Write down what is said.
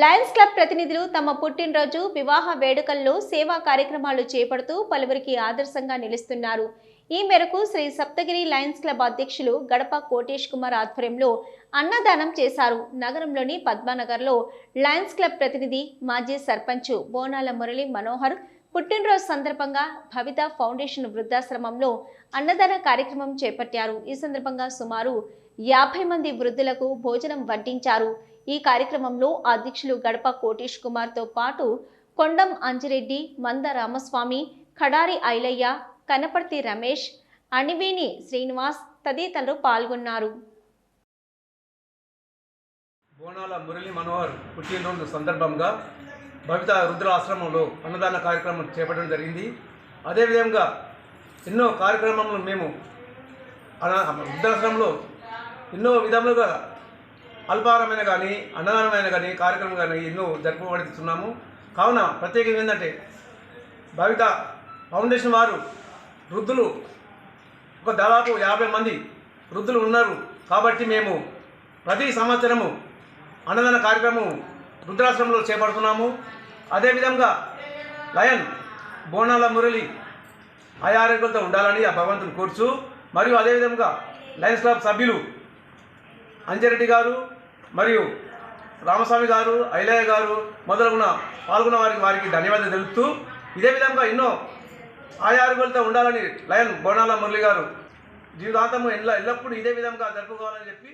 Lions club ప్రతినిధులు తమ పుట్టినరోజు వివాహ వేడుకల్లో సేవా కార్యక్రమాలు చేపడుతూ పలువురికి ఆదర్శంగా నిలుస్తున్నారు. ఈ మేరకు శ్రీ సప్తగిరి లయన్స్ క్లబ్ అధ్యక్షులు గడప కోటేష్ కుమార్ ఆధ్వర్యంలో అన్నదానం చేశారు. నగరంలోని పద్మానగర్లో లయన్స్ క్లబ్ ప్రతినిధి మాజీ సర్పంచ్ బోనాల మురళి మనోహర్ పుట్టినరోజు సందర్భంగా భవిత ఫౌండేషన్ వృద్ధాశ్రమంలో అన్నదాన కార్యక్రమం చేపట్టారు. ఈ సందర్భంగా సుమారు యాభై మంది వృద్ధులకు భోజనం వడ్డించారు. ఈ కార్యక్రమంలో అధ్యక్షులు గడప కోటేష్ కుమార్తో పాటు కొండం అంజిరెడ్డి మంద రామస్వామి ఖడారి ఐలయ్య కనపర్తి రమేష్ అణివేణి శ్రీనివాస్ తదితరులు పాల్గొన్నారు. బోనాల మురళి మనోహర్ పుట్టినరోజు సందర్భంగా భవిత రుద్ర ఆశ్రమంలో అన్నదాన కార్యక్రమం చేపట్టడం జరిగింది. అదేవిధంగా ఎన్నో కార్యక్రమాలను మేము రుద్రాశ్రమంలో ఎన్నో విధములుగా అల్పాహారమైన కానీ అన్నదానమైన కానీ కార్యక్రమం కానీ ఎన్నో జరుపుబడుతున్నాము కావున ప్రత్యేకంగా ఏంటంటే భవిత ఫౌండేషన్ వారు వృద్ధులు ఒక దాదాపు యాభై మంది వృద్ధులు ఉన్నారు. కాబట్టి మేము ప్రతి సంవత్సరము అన్నదాన కార్యక్రమం రుద్రాశ్రమంలో చేపడుతున్నాము. అదేవిధంగా లయన్ బోనాల మురళి ఆరోగ్యంతో ఉండాలని ఆ భగవంతుని కోర్చు మరియు అదేవిధంగా లయన్స్ క్లబ్ సభ్యులు అంజరెడ్డి గారు మరియు రామస్వామి గారు ఐలయ్య గారు మొదలగున పాల్గొన్న వారికి వారికి ధన్యవాదాలు తెలుపుతూ ఇదే విధంగా ఎన్నో ఆయారుగులతో ఉండాలని లయన్ బోనాల మురళి గారు జీవితాంతము ఎల్ల ఎల్లప్పుడూ ఇదే విధంగా జరుపుకోవాలని చెప్పి